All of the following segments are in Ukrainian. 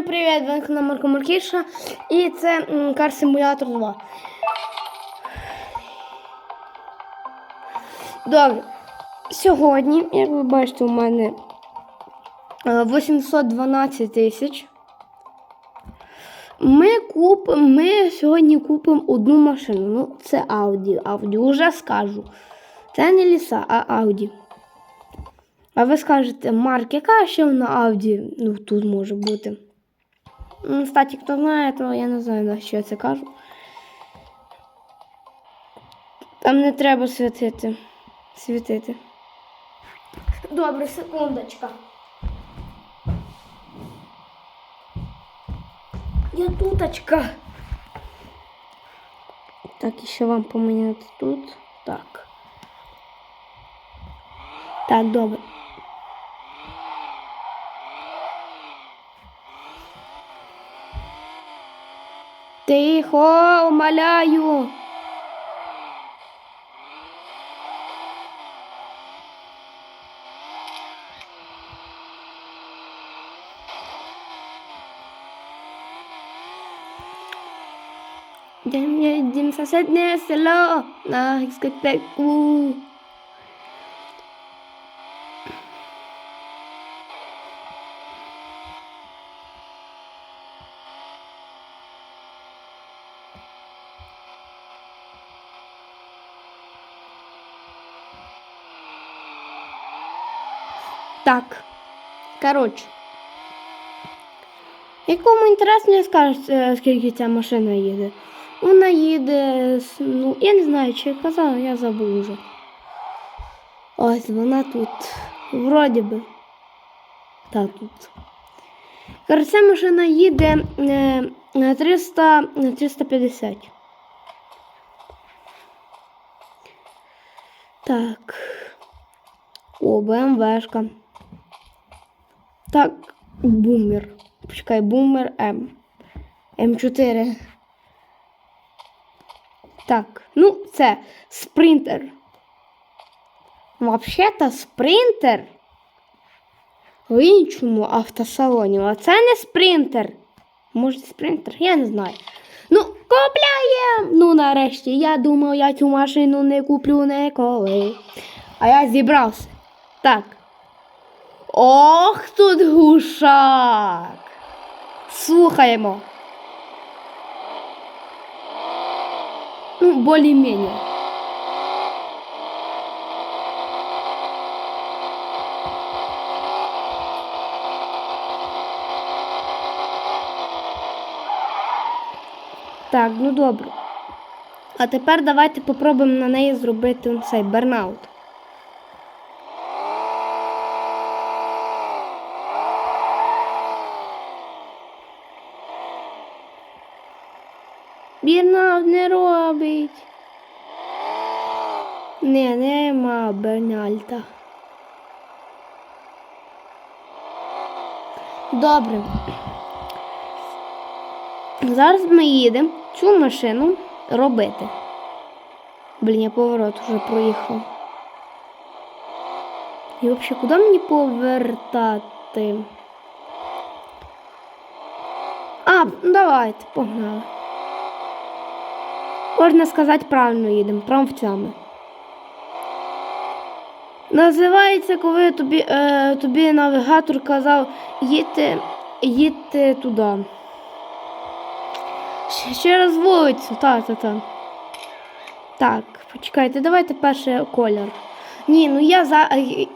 Всім привіт! Ви на Марко Маркіша і це Car Simulator 2. Добре. Сьогодні, як ви бачите, у мене е, 812 тисяч. Ми купимо, ми сьогодні купимо одну машину. Ну, це Audi. Audi, вже скажу. Це не ліса, а Audi. А ви скажете, Марк, яка ще на Audi? Ну, тут може бути. Ну, Кстати, хто знає, то я не знаю, на що я це кажу. Там не треба світити. Світити. Добре, секундочка. Я туточка. Так, і ще вам поміняти тут. Так. Так, добре. Тихо, умоляю. Дім, їдем в сусіднє село на дискотеку. Так, коротше. Якому інтересно, я скажу, е, скільки ця машина їде. Вона їде, ну, я не знаю, чи я казала, я забув вже. Ось вона тут. Вроді би. Та тут. Коротше, ця машина їде е, на 300, на 350. Так. О, БМВшка. Так, бумер. Почекай, бумер М. М4. Так, ну, це спринтер. Взагалі-то спринтер в іншому автосалоні. А це не спринтер. Може, спринтер? Я не знаю. Ну, купляємо! Ну, нарешті, я думав, я цю машину не куплю ніколи. А я зібрався. Так. Ох, тут гушак. Слухаємо. Ну, более-менее. Так, ну добре. А тепер давайте попробуємо на неї зробити цей бернаут. Бірнаут не робить. Не, нема Бернальта. Добре. Зараз ми їдемо цю машину робити. Блін, я поворот вже проїхав. І взагалі, куди мені повертати? А, ну давайте, погнали. Можна сказати, правильно їдемо, промовцями. Називається, коли тобі, е, тобі навігатор казав їдьте, їдьте туди. Ще, раз вулицю, так, так, почекайте, давайте перший колір. Ні, ну я за,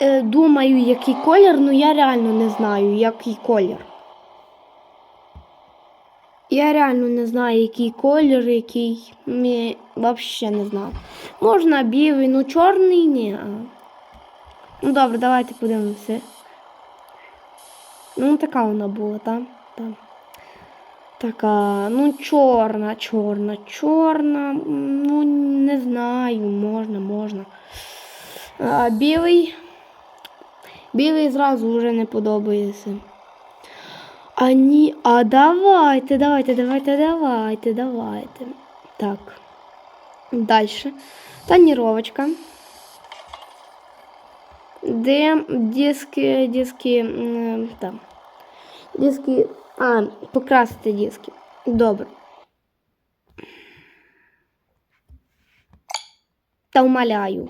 е, думаю, який колір, ну я реально не знаю, який колір. Я реально не знаю, який колір, який. Ні, взагалі не знаю. Можна білий, ну чорний ні. Ну добре, давайте подивимося. Ну, така вона була, так? Так. Така, ну, чорна, чорна, чорна. Ну, не знаю, можна, можна. А, білий. Білий зразу вже не подобається. А ні, а давайте, давайте, давайте, давайте, давайте. Так. Дальше. Тоніровочка. Де диски, диски, там. Диски. А, покрасити диски. Добре. Та умоляю.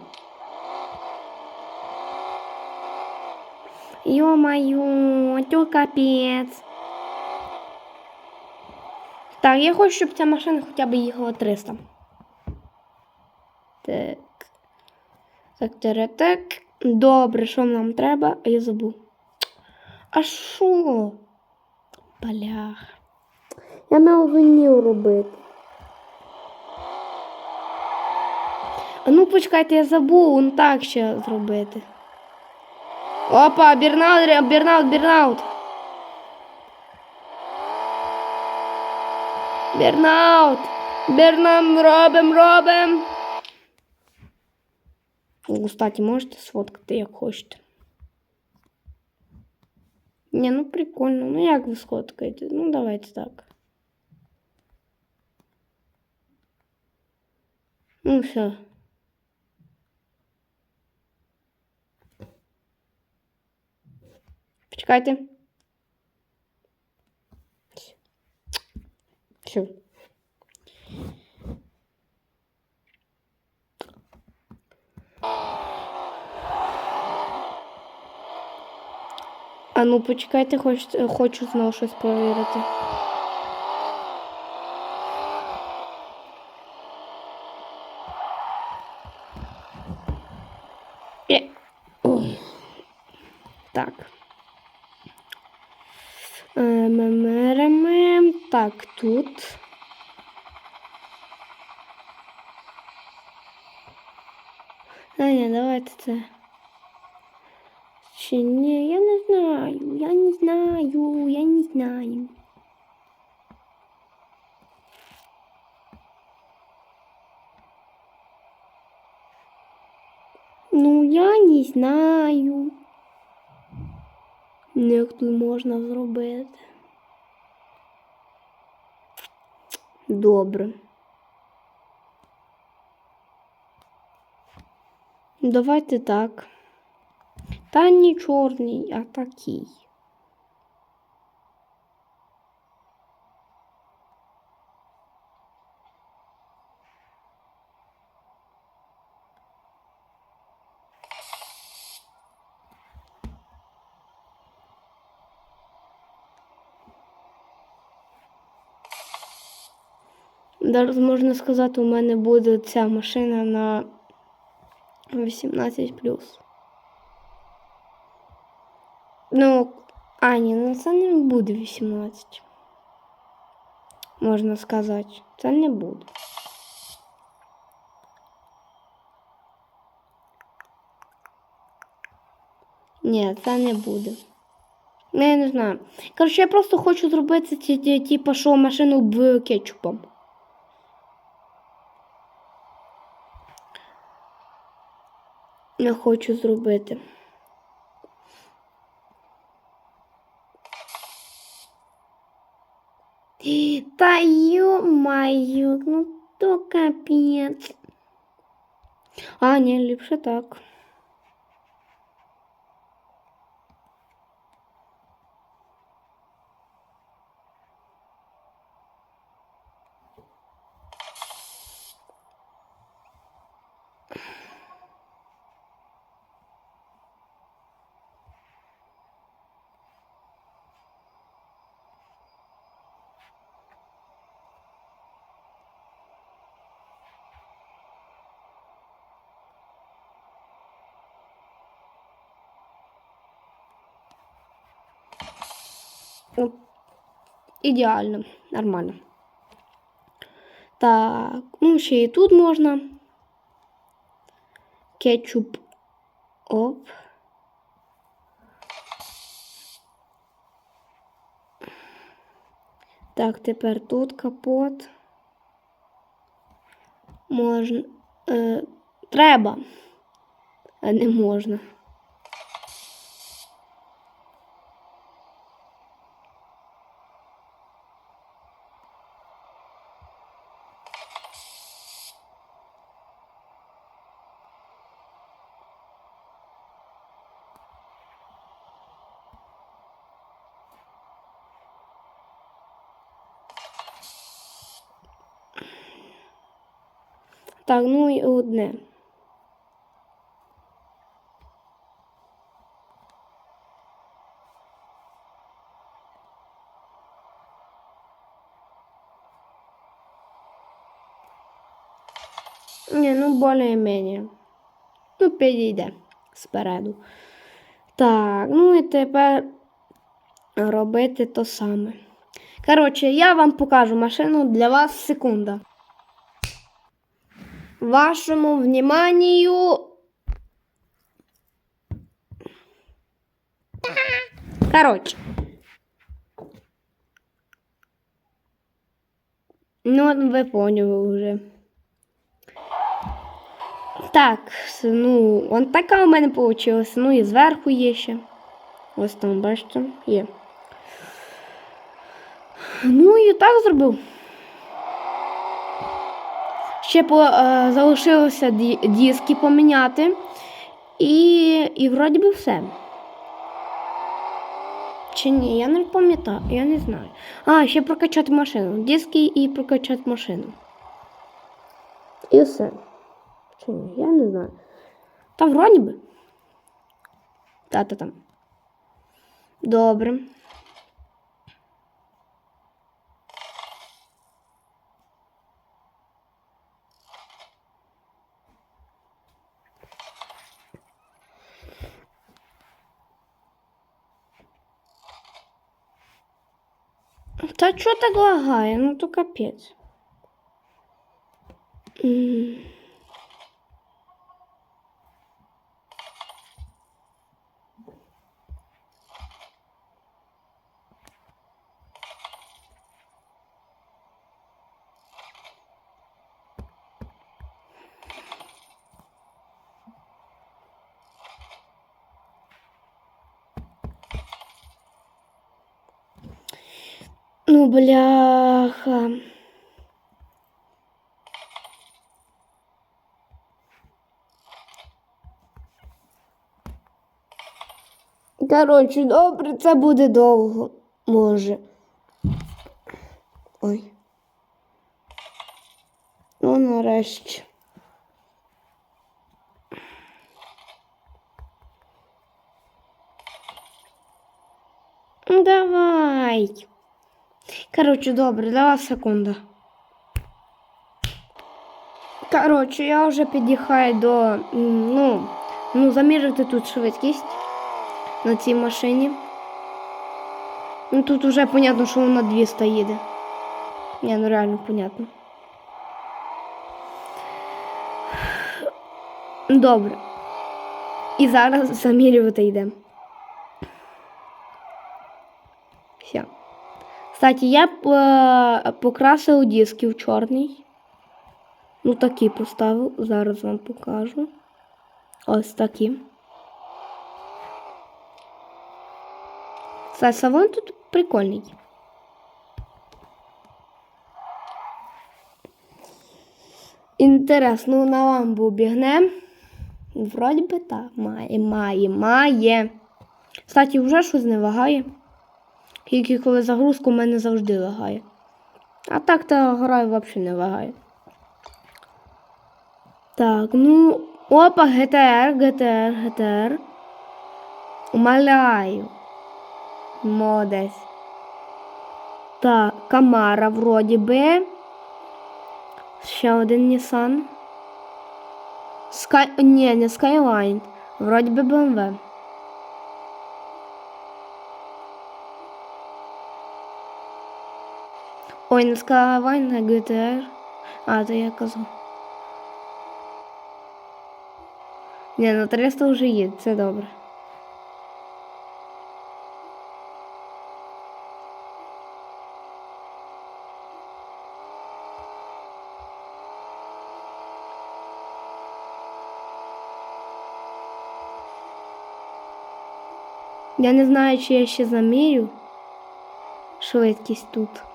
Ё-моё, то капець. Так, я хочу, щоб ця машина хоча б їхала 300. Так. Так, так, так. Добре, що нам треба? А я забув. А що? Блях. Я не вмів робити. А ну почекайте, я забув, он так ще зробити. Опа, бірнаут, бірнаут, бірнаут. Бірнаут. Бірнам робим, робим. О, Кстати, можете сфоткати, як хочете. Ні, ну прикольно. Ну як ви сфоткаєте? Ну давайте так. Ну все. Почекайте. Все. А ну почекайте, хоч, хочу знову щось перевірити. Е. Так. Мемереме. Так, тут. А, ні, давайте це. Чи ні, я не знаю, я не знаю, я не знаю. Ну, я не знаю. Як тут можна зробити? Добре. Давайте так. Та не чорний, а такий. Зараз можна сказати, у мене буде ця машина на 18 Ну, а, ні, ну це не буде 18. Можна сказати. Це не буде. Ні, це не буде. Ну, я не знаю. Коротше, я просто хочу зробити ті, ті, типу, що машину в кетчупом. Я хочу зробити. Та ё-моё, ну то капець. А, ні, ліпше так. Ідеально, нормально. Так, ну ще і тут можна. Кетчуп. Оп. Так, тепер тут капот. Можна. Е, треба, а не можна. Так, ну і одне. Ні, ну більш-менш. Ну, підійде спереду. Так, ну і тепер робити то саме. Коротше, я вам покажу машину для вас секунда. Вашому вниманию. Коротше. Ну, ви поняли вже. Так, ну, он така у мене вийшла. Ну і зверху є ще. Ось там, бачите, є. Ну і так зробив. Ще по, е, залишилося диски поміняти. І, і вроді би все. Чи ні, я не пам'ятаю, я не знаю. А, ще прокачати машину. Диски і прокачати машину. І все. Чи ні, я не знаю. Та вроді би. Та-та там. Добре. Та чого так лагає? Ну то капець. Ну, бляха. Коротше, добре, це буде довго. Може. Ой. Ну, нарешті. Ну, Давай. Коротше, добре, давай секунда. Коротше, я вже під'їхаю до. м, Ну, ну, замірити тут швидкість на цій машині. Ну тут вже понятно, що вона 200 їде. Ні, ну реально понятно. Добре. І зараз замірювати йдемо. Кстати, я е, покрасив диски в чорний. Ну, такі поставив. Зараз вам покажу. Ось такі. Кстати, салон тут прикольний. Інтересно, на ламбу бігне. Вроді би так. Має, має, має. Кстати, вже щось не вагає. Тільки коли загрузку в мене завжди лагає. А так та гра взагалі не лагає. Так, ну. Опа, ГТР, ГТР, ГТР. Умоляю. Молодець. Так, Камара вроді би. Ще один Nissan. Sky... Ні, не Skyline. Вроді би BMW. Ой, не Skyline, а GTR. А, то я казав. Ні, на 300 вже є, це добре. Я не знаю, чи я ще замірю швидкість тут.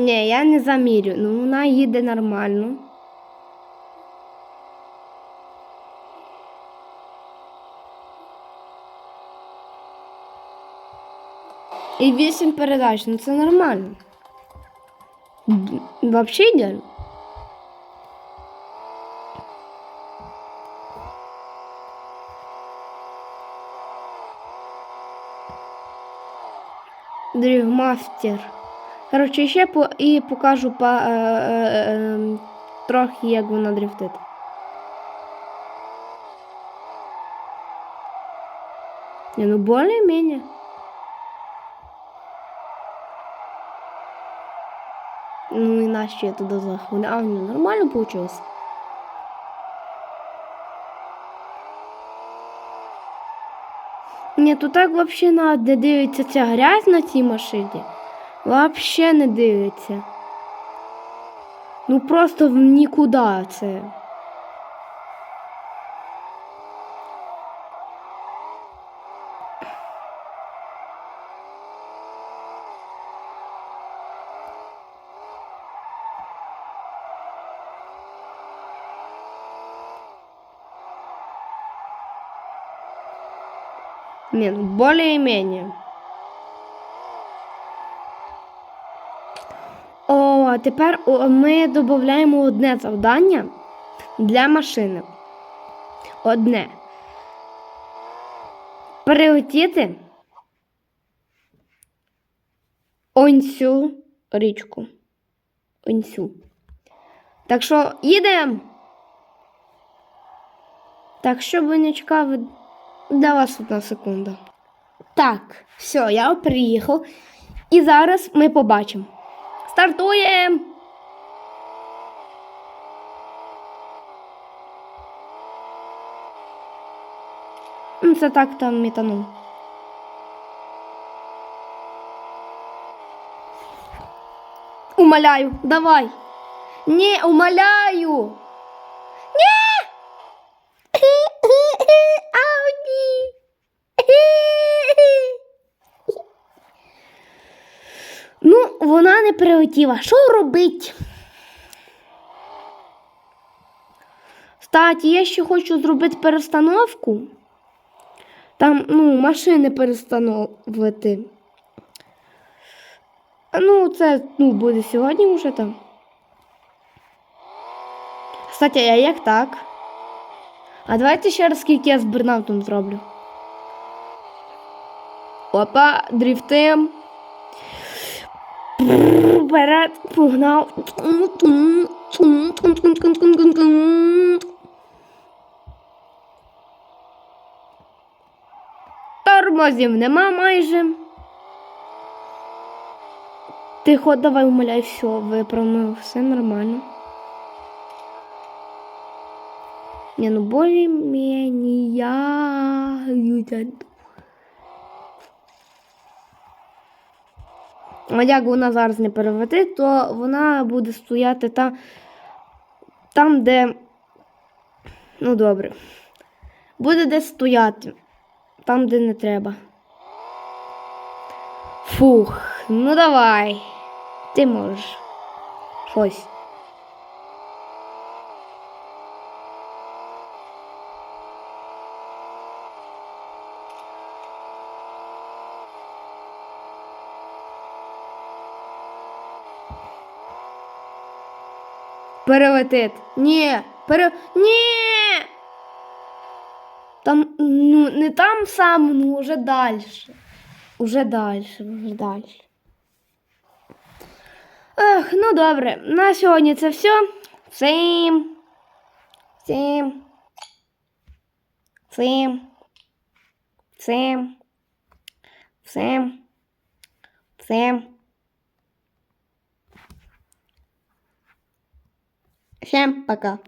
Ні, я не замірю, ну вона їде нормально. І 8 передач, ну це нормально. Взагалі ідеально. Дрігмастер. Коротше, ще по, і покажу па, е, е, е, трохи, як вона дрифтить. Не, ну более-менее. Ну, иначе я туда заходила. А, ну, нормально получилось. Ні, тут так вообще на- не дивиться ця грязь на цій машині. Вообще не дивиться. Ну просто в нікуди це. Не, ну более-менее. А тепер ми додаємо одне завдання для машини. Одне. Прилетіти ось цю річку. Ось цю. Так що їдемо. Так, щоб ви не чекали, вас одна секунда. Так, все, я приїхав. І зараз ми побачимо. Стартуємо! Ну, Це так там метанув. Умоляю, давай. Не, умоляю. Вона не прилетіла. Що робить? Кстати, я ще хочу зробити перестановку. Там, ну, машини перестановити. Ну, це ну, буде сьогодні вже там. Кстати, а як так? А давайте ще раз скільки я з бернаутом зроблю. Опа, дрифтим. Вперед, погнав. Тормозів нема майже. Тихо, давай умоляй, все, виправимо, все нормально. Не, ну более-менее я... А як вона зараз не переведить, то вона буде стояти там, там, де. Ну, добре. Буде десь стояти. Там, де не треба. Фух, ну давай. Ти можеш. Щось. Перелетить. Ні, пере... Ні! Там, ну, не там сам, ну уже далі. Уже далі, уже далі. Ех, ну добре, на сьогодні це все. Всім. Всім. Всім. Всім. Всім. Всім. Всем пока.